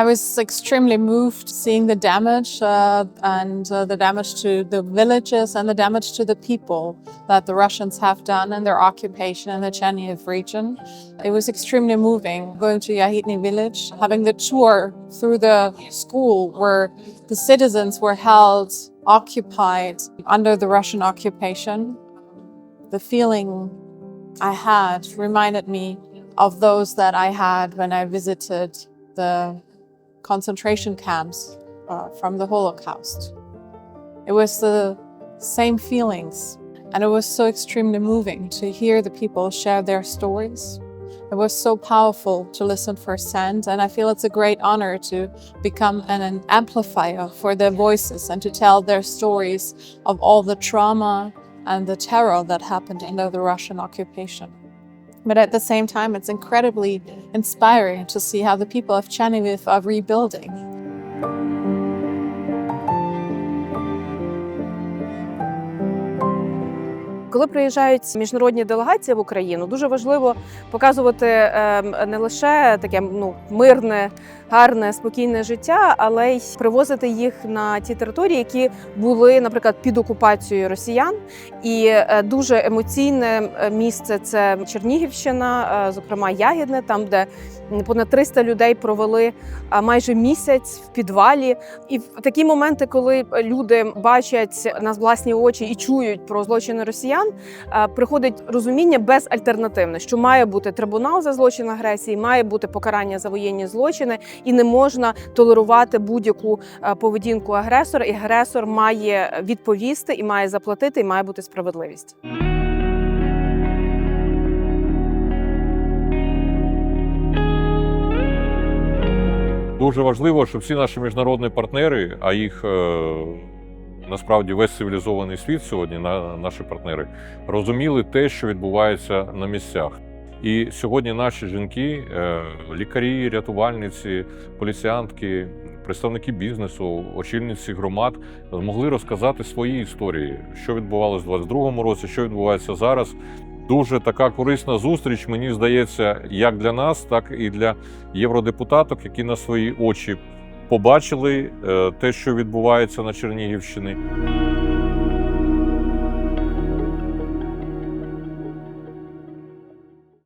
I was extremely moved seeing the damage uh, and uh, the damage to the villages and the damage to the people that the Russians have done in their occupation in the Chernihiv region. It was extremely moving going to Yahidny village, having the tour through the school where the citizens were held occupied under the Russian occupation. The feeling I had reminded me of those that I had when I visited the concentration camps uh, from the Holocaust. It was the same feelings, and it was so extremely moving to hear the people share their stories. It was so powerful to listen firsthand, and I feel it's a great honor to become an, an amplifier for their voices and to tell their stories of all the trauma and the terror that happened under the Russian occupation. But at the same time, it's incredibly inspiring to see how the people of Chernihiv are rebuilding. Коли приїжджають міжнародні делегації в Україну, дуже важливо показувати ем, не лише таке ну мирне, гарне, спокійне життя, але й привозити їх на ті території, які були, наприклад, під окупацією росіян. І е, дуже емоційне е, місце це Чернігівщина, е, зокрема Ягідне, там де понад 300 людей провели майже місяць в підвалі. І в такі моменти, коли люди бачать на власні очі і чують про злочини росіян, а, приходить розуміння безальтернативне, що має бути трибунал за злочин агресії, має бути покарання за воєнні злочини, і не можна толерувати будь-яку поведінку агресора. І агресор має відповісти і має заплатити, і має бути справедливість. Дуже важливо, щоб всі наші міжнародні партнери, а їх е, насправді весь цивілізований світ сьогодні, на, наші партнери, розуміли те, що відбувається на місцях. І сьогодні наші жінки, е, лікарі, рятувальниці, поліціянтки, представники бізнесу, очільниці громад змогли розказати свої історії, що відбувалося в 22-му році, що відбувається зараз. Дуже така корисна зустріч, мені здається, як для нас, так і для євродепутаток, які на свої очі побачили е, те, що відбувається на Чернігівщині.